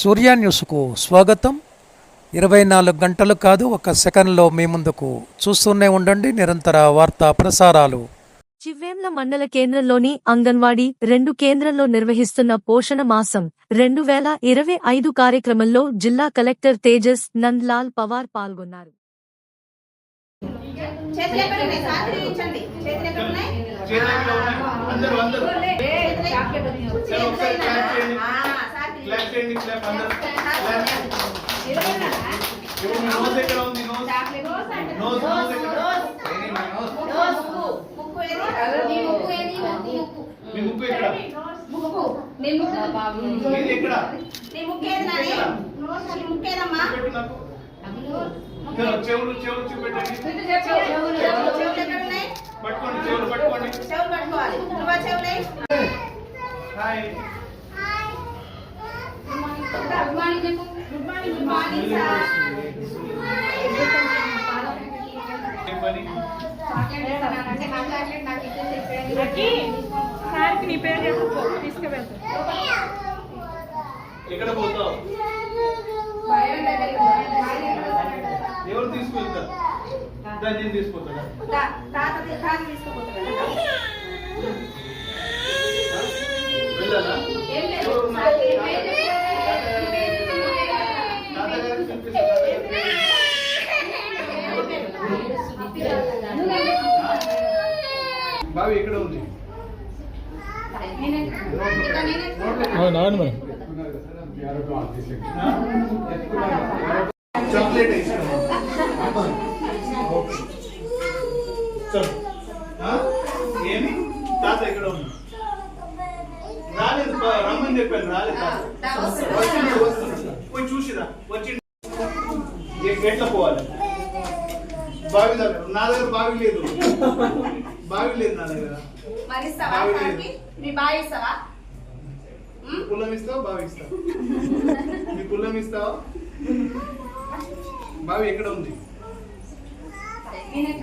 సూర్య న్యూస్కు స్వాగతం. ఇరవై నాలుగు గంటలు కాదు ఒక సెకండ్లో మీ ముందుకు చూస్తూనే ఉండండి. నిరంతర వార్తా ప్రసారాలు. చివ్వేంల మండల కేంద్రంలోని అంగన్వాడీ రెండు కేంద్రంలో నిర్వహిస్తున్న పోషణ మాసం రెండు వేల ఇరవై ఐదు కార్యక్రమంలో జిల్లా కలెక్టర్ తేజస్ నంద్లాల్ పవార్ పాల్గొన్నారు. చేతులు క్లాప్ చేయండి. క్లాప్ అందరూ. ఇప్పుడు మీ నోస్ ఎక్కడ ఉంది? నోస్. నోస్ నోస్ ఎక్కడ. మీ ముక్కు ఎక్కడ. మీది ఎక్కడ? చూపెట్టు నాకు. చెవులు చెవులు చూపెట్టండి? పట్టుకోండి చెవులు పట్టుకోండి. చెవులు పట్టుకోవాలి. నువ్వా చెవులే? హాయ్ మార్నింగ్ చెప్పు good morning good morning sir నీ పేరు చెప్పు తీసుకువెళ్తా ఎక్కడ పోతావు? ఎవరు తీసుకెళ్తారు దాన్ని నేను తీసుకుపోతాడా తాత తాత తీసుకుపోతాడు. వెళ్ళాలా ఏం లేదు ఎవరు ఉన్నారు? సార్, నీ పేరు చెప్పు. నీ పేరు చెప్పు. నీ పేరు చెప్పు. తాతగారికి చూపిస్తారా? బావి ఎక్కడ ఉంది? చాక్లెట్? ఏమి? తాత ఎక్కడ ఉంది? రాలేదు రమ్మని చెప్పాను రాలేదు తాత. వచ్చిండు, వస్తున్నాడు. పోయి చూసిరా వచ్చి ఎట్లా పోవాలి? బావి దగ్గర. నా దగ్గర బావి లేదు. బావి లేదు నా దగ్గర. మరి ఇస్తావా బావి. సార్కి? మీ? బాగా ఇస్తావా? కులం ఇస్తావా? బావి ఇస్తావా? నీ కులం ఇస్తావా? బావి ఎక్కడ ఉంది? నేనే-